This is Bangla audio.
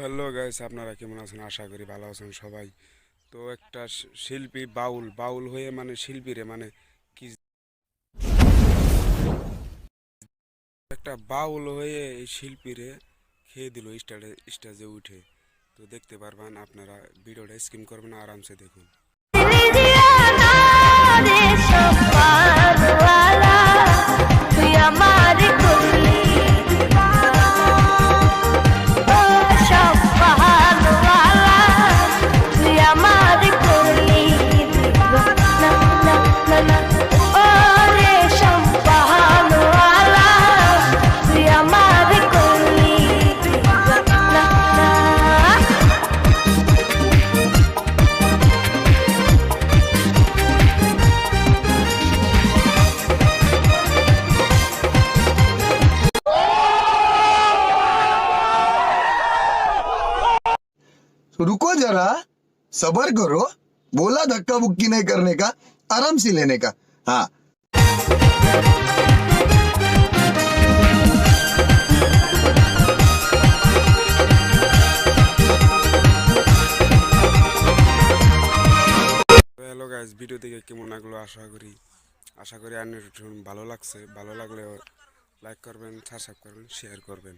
হ্যালো গাইস, আপনারা কেমন আছেন? আশা করি ভালো আছেন সবাই। তো একটা শিল্পী বাউল বাউল হয়ে মানে শিল্পীরে মানে কি একটা বাউল হয়ে এই শিল্পীরে খেয়ে দিল স্টারে স্টেজে উঠে। তো দেখতে পারবেন আপনারা, ভিডিওটা স্কিম করবেন, আরামসে দেখুন। रुको जरा सबर करो बोला धक्का बुक्की नहीं करने का आराम से लेने का हाँ তো হ্যালো গাইস ভিডিও দেখে কেমন লাগলো আশা করি আশা করি আপনার ভালো লাগছে ভালো লাগলে লাইক করবেন সাবস্ক্রাইব করবেন শেয়ার করবেন